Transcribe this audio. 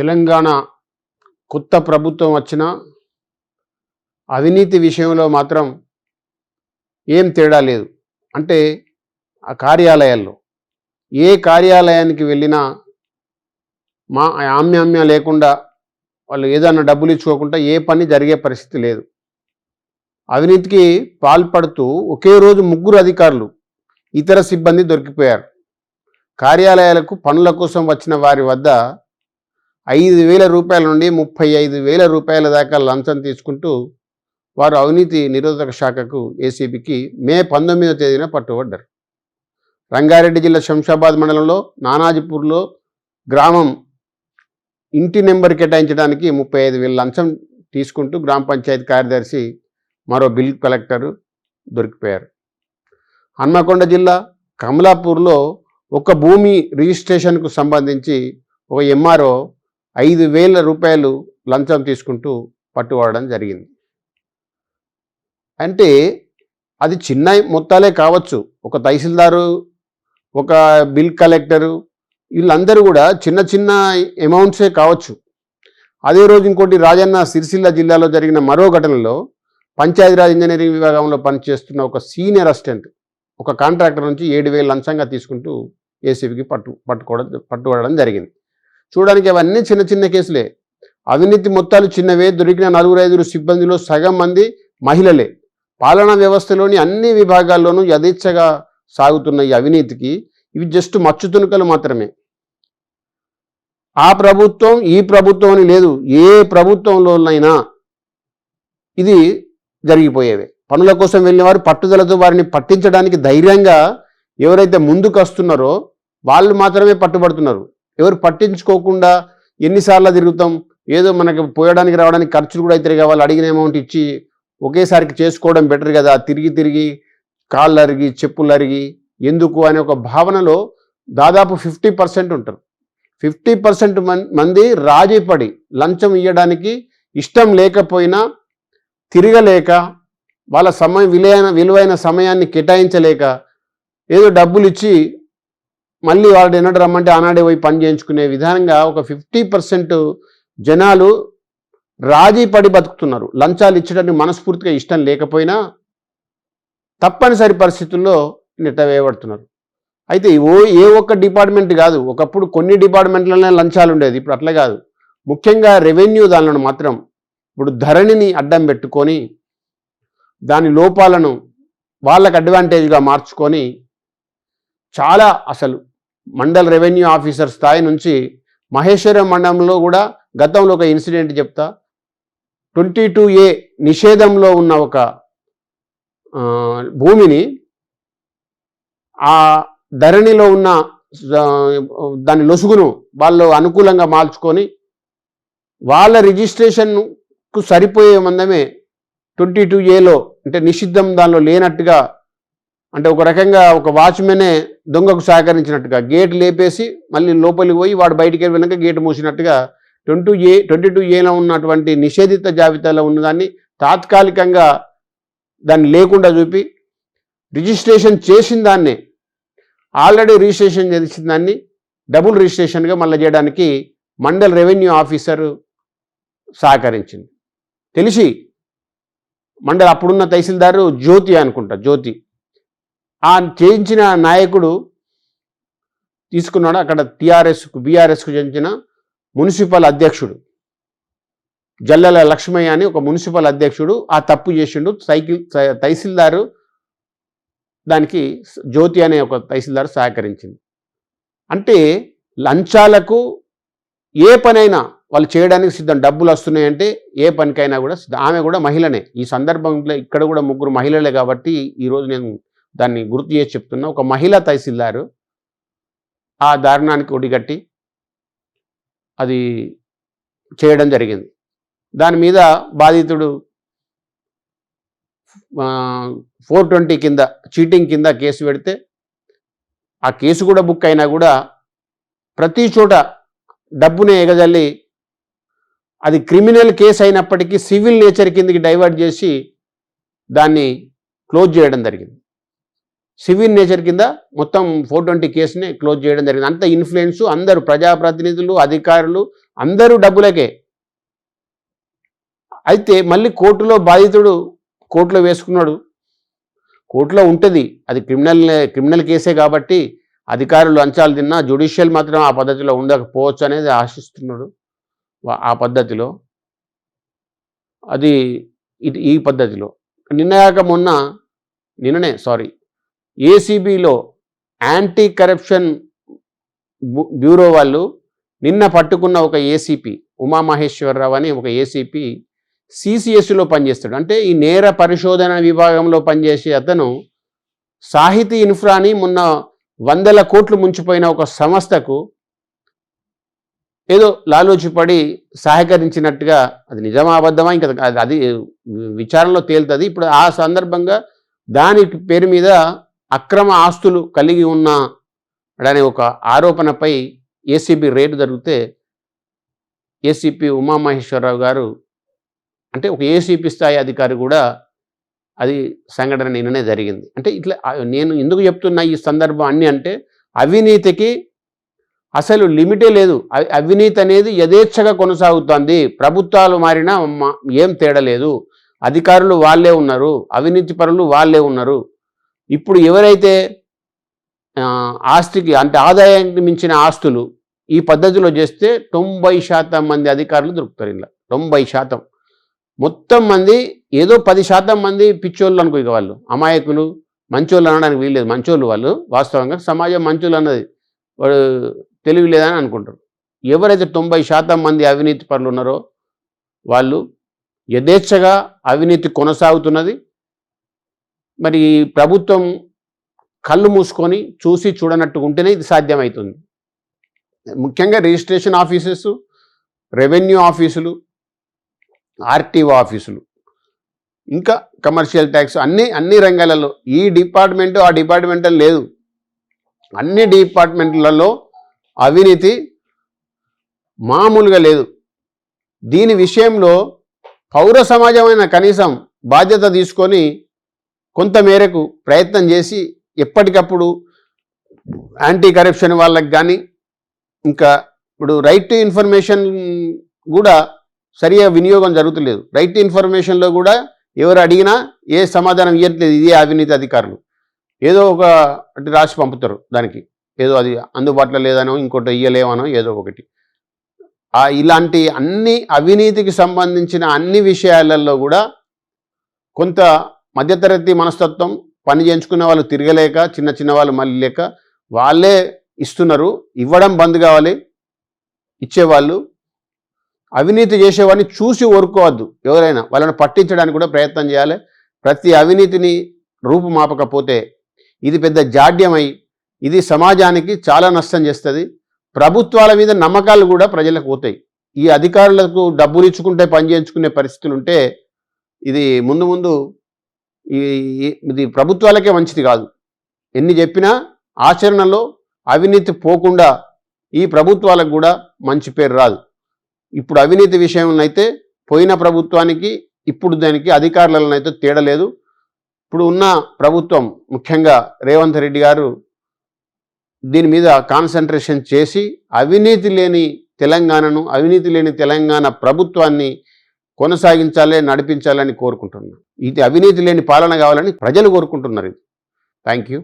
తెలంగాణ కొత్త ప్రభుత్వం వచ్చినా అవినీతి విషయంలో మాత్రం ఏం తేడా లేదు. అంటే ఆ కార్యాలయాల్లో ఏ కార్యాలయానికి వెళ్ళినా మా ఆమ్యామ్య లేకుండా వాళ్ళు ఏదైనా డబ్బులు ఇచ్చుకోకుండా ఏ పని జరిగే పరిస్థితి లేదు. అవినీతికి పాల్పడుతూ ఒకే రోజు ముగ్గురు అధికారులు ఇతర సిబ్బంది దొరికిపోయారు. కార్యాలయాలకు పనుల కోసం వచ్చిన వారి వద్ద ఐదు వేల రూపాయల నుండి ముప్పై ఐదు వేల రూపాయల దాకా లంచం తీసుకుంటూ వారు అవినీతి నిరోధక శాఖకు ఏసీబీకి మే పంతొమ్మిదవ తేదీన పట్టుబడ్డారు. రంగారెడ్డి జిల్లా శంషాబాద్ మండలంలో నానాజీపూర్లో గ్రామం ఇంటి నెంబర్ కేటాయించడానికి ముప్పై ఐదు వేల లంచం తీసుకుంటూ గ్రామ పంచాయతీ కార్యదర్శి మరో బిల్ కలెక్టర్ దొరికిపోయారు. హన్మకొండ జిల్లా కమలాపూర్లో ఒక భూమి రిజిస్ట్రేషన్కు సంబంధించి ఒక ఎంఆర్ఓ ఐదు వేల రూపాయలు లంచం తీసుకుంటూ పట్టుబడడం జరిగింది. అంటే అది చిన్న మొత్తాలే కావచ్చు. ఒక తహసీల్దారు ఒక బిల్ కలెక్టరు వీళ్ళందరూ కూడా చిన్న చిన్న అమౌంట్సే కావచ్చు. అదే రోజు ఇంకోటి రాజన్న సిరిసిల్ల జిల్లాలో జరిగిన మరో ఘటనలో పంచాయతీరాజ్ ఇంజనీరింగ్ విభాగంలో పనిచేస్తున్న ఒక సీనియర్ అసిస్టెంట్ ఒక కాంట్రాక్టర్ నుంచి ఏడు వేలు లంచంగా తీసుకుంటూ ఏసీబీకి పట్టు పట్టుకోవడం పట్టుబడడం జరిగింది. చూడడానికి అవన్నీ చిన్న చిన్న కేసులే. అవినీతి మొత్తాలు చిన్నవే దొరికిన నలుగురు ఐదుగురు సిబ్బందిలో సగం మంది మహిళలే. పాలనా వ్యవస్థలోని అన్ని విభాగాల్లోనూ యథేచ్ఛగా సాగుతున్న ఈ అవినీతికి ఇవి జస్ట్ మచ్చు తునుకలు మాత్రమే. ఆ ప్రభుత్వం ఈ ప్రభుత్వం అని లేదు ఏ ప్రభుత్వంలోనైనా ఇది జరిగిపోయేవి. పనుల కోసం వెళ్ళిన వారు పట్టుదలతో వారిని పట్టించడానికి ధైర్యంగా ఎవరైతే ముందుకు వస్తున్నారో వాళ్ళు మాత్రమే పట్టుబడుతున్నారు. ఎవరు పట్టించుకోకుండా ఎన్నిసార్లు తిరుగుతాం? ఏదో మనకి పోయడానికి రావడానికి ఖర్చులు కూడా అవుతాయి వాళ్ళు అడిగిన అమౌంట్ ఇచ్చి ఒకేసారికి చేసుకోవడం బెటర్ కదా. తిరిగి తిరిగి కాళ్ళు అరిగి చెప్పులు అరిగి ఎందుకు అనే ఒక భావనలో దాదాపు ఫిఫ్టీ పర్సెంట్ ఉంటారు. ఫిఫ్టీ పర్సెంట్ మంది రాజీపడి లంచం ఇవ్వడానికి ఇష్టం లేకపోయినా తిరగలేక వాళ్ళ సమయం విలువైన విలువైన సమయాన్ని కేటాయించలేక ఏదో డబ్బులు ఇచ్చి మళ్ళీ వాళ్ళు ఎన్నడు రమ్మంటే ఆనాడే పోయి పని చేయించుకునే విధానంగా ఒక ఫిఫ్టీ పర్సెంట్ జనాలు రాజీ పడి బతుకుతున్నారు. లంచాలు ఇచ్చడానికి మనస్ఫూర్తిగా ఇష్టం లేకపోయినా తప్పనిసరి పరిస్థితుల్లో నెట్ట వేయబడుతున్నారు అయితే ఓ ఏ ఒక్క డిపార్ట్మెంట్ కాదు ఒకప్పుడు కొన్ని డిపార్ట్మెంట్లనే లంచాలు ఉండేది ఇప్పుడు అట్లా కాదు. ముఖ్యంగా రెవెన్యూ దానిలో మాత్రం ఇప్పుడు ధరణిని అడ్డం పెట్టుకొని దాని లోపాలను వాళ్ళకు అడ్వాంటేజ్గా మార్చుకొని చాలా అసలు మండల్ రెవెన్యూ ఆఫీసర్ స్థాయి నుంచి మహేశ్వరం మండలంలో కూడా గతంలో ఒక ఇన్సిడెంట్ చెప్తా. ట్వంటీ టూ ఏ నిషేధంలో ఉన్న ఒక భూమిని ఆ ధరణిలో ఉన్న దాని లొసుగును వాళ్ళు అనుకూలంగా మార్చుకొని వాళ్ళ రిజిస్ట్రేషన్కు సరిపోయే మందమే ట్వంటీ టూ ఏలో అంటే నిషిద్ధం దానిలో లేనట్టుగా అంటే ఒక రకంగా ఒక వాచ్మెనే దొంగకు సహకరించినట్టుగా గేట్ లేపేసి మళ్ళీ లోపలికి పోయి వాడు బయటికి వెళ్ళినాక గేట్ మూసినట్టుగా ట్వంటీ ఏ ట్వంటీ టూ ఏలో ఉన్నటువంటి నిషేధిత జాబితాలో ఉన్నదాన్ని తాత్కాలికంగా దాన్ని లేకుండా చూపి రిజిస్ట్రేషన్ చేసిన దాన్ని ఆల్రెడీ రిజిస్ట్రేషన్ చేసిన దాన్ని డబుల్ రిజిస్ట్రేషన్గా మళ్ళీ చేయడానికి మండల్ రెవెన్యూ ఆఫీసర్ సహకరించింది. తెలిసి మండలి అప్పుడున్న తహసీల్దారు జ్యోతి అనుకుంటా జ్యోతి. ఆ చేయించిన నాయకుడు తీసుకున్నాడు అక్కడ టీఆర్ఎస్కు బీఆర్ఎస్కు చెందిన మున్సిపల్ అధ్యక్షుడు. జల్లెల లక్ష్మయ్య అని ఒక మున్సిపల్ అధ్యక్షుడు ఆ తప్పు చేసిండు. సైకిల్ తహసీల్దారు దానికి జ్యోతి అనే ఒక తహసీల్దార్ సహకరించింది. అంటే లంచాలకు ఏ పనైనా వాళ్ళు చేయడానికి సిద్ధం డబ్బులు వస్తున్నాయంటే ఏ పనికైనా కూడా సిద్ధం ఆమె కూడా మహిళనే. ఈ సందర్భంలో ఇక్కడ కూడా ముగ్గురు మహిళలే కాబట్టి ఈరోజు నేను దాన్ని గుర్తు చేసి చెప్తున్నా. ఒక మహిళా తహసీల్దారు ఆ దారుణానికి ఒడిగట్టి అది చేయడం జరిగింది. దాని మీద బాధితుడు ఫోర్ ట్వంటీ కింద చీటింగ్ కింద కేసు పెడితే ఆ కేసు కూడా బుక్ అయినా కూడా ప్రతి చోట డబ్బునే ఎగజల్లి అది క్రిమినల్ కేసు అయినప్పటికీ సివిల్ నేచర్ కిందకి డైవర్ట్ చేసి దాన్ని క్లోజ్ చేయడం జరిగింది. సివిల్ నేచర్ కింద మొత్తం ఫోర్ ట్వంటీ కేసుని క్లోజ్ చేయడం జరిగింది. అంత ఇన్ఫ్లుయెన్స్ అందరూ ప్రజాప్రతినిధులు అధికారులు అందరూ డబ్బులకే. అయితే మళ్ళీ కోర్టులో బాధితుడు కోర్టులో వేసుకున్నాడు. కోర్టులో ఉంటుంది. అది క్రిమినల్ క్రిమినల్ కేసే కాబట్టి అధికారులు అంచాలు తిన్నా జ్యుడిషియల్ మాత్రం ఆ పద్ధతిలో ఉండకపోవచ్చు అనేది ఆశిస్తున్నాడు. ఆ పద్ధతిలో. అది ఇది ఈ పద్ధతిలో. నిన్నగాక మొన్న నిన్ననే సారీ. ఏసీబీలో యాంటీ కరప్షన్ బ్యూరో వాళ్ళు నిన్న పట్టుకున్న ఒక ఏసీపీ ఉమామహేశ్వరరావు అని ఒక ఏసీపీ సిసిఎస్లో పనిచేస్తాడు. అంటే ఈ నేర పరిశోధన విభాగంలో పనిచేసే అతను సాహితీ ఇన్ఫ్రాని మొన్న వందల కోట్లు ముంచిపోయిన ఒక సంస్థకు ఏదో లాలోచిపడి సహకరించినట్టుగా అది నిజమా అబద్ధమా ఇంకా అది- అది విచారణలో తేలుతుంది. ఇప్పుడు ఆ సందర్భంగా దాని పేరు మీద అక్రమ ఆస్తులు కలిగి ఉన్న అనే ఒక ఆరోపణపై ఏసీబీ రేటు జరిగితే ఏసీపీ ఉమామహేశ్వరరావు గారు అంటే ఒక ఏసీపీ స్థాయి అధికారి కూడా అది సంఘటన నిన్ననే జరిగింది. అంటే ఇట్లా నేను ఎందుకు చెప్తున్నా ఈ సందర్భం అన్ని అంటే అవినీతికి అసలు లిమిటే లేదు. అవి- అవినీతి అనేది యథేచ్ఛగా కొనసాగుతోంది. ప్రభుత్వాలు మారినా మా- ఏం తేడా లేదు. అధికారులు వాళ్ళే ఉన్నారు. అవినీతి పరులు వాళ్ళే ఉన్నారు. ఇప్పుడు ఎవరైతే ఆస్తికి అంటే ఆదాయానికి మించిన ఆస్తులు ఈ పద్ధతిలో చేస్తే తొంభై శాతం మంది అధికారులు దొరుకుతారు ఇలా తొంభై శాతం. మొత్తం మంది ఏదో పది శాతం మంది పిచ్చోళ్ళు అనుకో ఇక వాళ్ళు. అమాయకులు మంచోళ్ళు అనడానికి వీల్లేదు. మంచోళ్ళు వాళ్ళు వాస్తవంగా సమాజం మంచోళ్ళు అన్నది. వాడు తెలివి లేదని అనుకుంటారు. ఎవరైతే తొంభై శాతం మంది అవినీతి పరులు ఉన్నారో వాళ్ళు యథేచ్ఛగా అవినీతి కొనసాగుతున్నది. మరి ప్రభుత్వం కళ్ళు మూసుకొని చూసి చూడనట్టు ఉంటేనే ఇది సాధ్యమవుతుంది ముఖ్యంగా రిజిస్ట్రేషన్ ఆఫీసెస్ రెవెన్యూ ఆఫీసులు ఆర్టీఓ ఆఫీసులు ఇంకా కమర్షియల్ ట్యాక్స్ అన్ని అన్ని రంగాలలో ఈ డిపార్ట్మెంట్ ఆ డిపార్ట్మెంట్ లేదు. అన్ని డిపార్ట్మెంట్లలో అవినీతి మామూలుగా లేదు. దీని విషయంలో పౌర సమాజమైన కనీసం బాధ్యత తీసుకొని కొంత మేరకు ప్రయత్నం చేసి ఎప్పటికప్పుడు యాంటీ కరప్షన్ వాళ్ళకి కానీ ఇంకా ఇప్పుడు రైట్ టు ఇన్ఫర్మేషన్ కూడా సరిగా వినియోగం జరుగుతలేదు. రైట్ టు ఇన్ఫర్మేషన్లో కూడా ఎవరు అడిగినా ఏ సమాధానం ఇవ్వట్లేదు ఇదే అవినీతి అధికారులు. ఏదో ఒక అంటే రాసి పంపుతారు దానికి. ఏదో అది అందుబాటులో లేదనో ఇంకోటి ఇయ్యలేమనో ఏదో ఒకటి. ఆ ఇలాంటి అన్ని అవినీతికి సంబంధించిన అన్ని విషయాలలో కూడా కొంత మధ్యతరగతి మనస్తత్వం పని చేయించుకునే వాళ్ళు తిరగలేక చిన్న చిన్న వాళ్ళు మళ్ళీ లేక వాళ్ళే ఇస్తున్నారు ఇవ్వడం బంద్ కావాలి ఇచ్చేవాళ్ళు అవినీతి చేసేవాడిని చూసి ఓరుకోవద్దు ఎవరైనా వాళ్ళని పట్టించడానికి కూడా ప్రయత్నం చేయాలి. ప్రతి అవినీతిని రూపుమాపకపోతే ఇది పెద్ద జాడ్యమై ఇది సమాజానికి చాలా నష్టం చేస్తుంది. ప్రభుత్వాల మీద నమ్మకాలు కూడా ప్రజలకు పోతాయి. ఈ అధికారులకు డబ్బులు ఇచ్చుకుంటే పని చేయించుకునే పరిస్థితులు ఉంటే ఇది ముందు ముందు ఇది ప్రభుత్వాలకే మంచిది కాదు. ఎన్ని చెప్పినా ఆచరణలో అవినీతి పోకుండా ఈ ప్రభుత్వాలకు కూడా మంచి పేరు రాదు. ఇప్పుడు అవినీతి విషయంలో అయితే పోయిన ప్రభుత్వానికి ఇప్పుడు దానికి అధికారులను అయితే తేడలేదు ఇప్పుడు ఉన్న ప్రభుత్వం ముఖ్యంగా రేవంత్ రెడ్డి గారు దీని మీద కాన్సన్ట్రేషన్ చేసి అవినీతి లేని తెలంగాణను అవినీతి లేని తెలంగాణ ప్రభుత్వాన్ని కొనసాగించాలి నడిపించాలని కోరుకుంటున్నాను ఇది అవినీతి లేని పాలన కావాలని ప్రజలు కోరుకుంటున్నారు ఇది. Thank you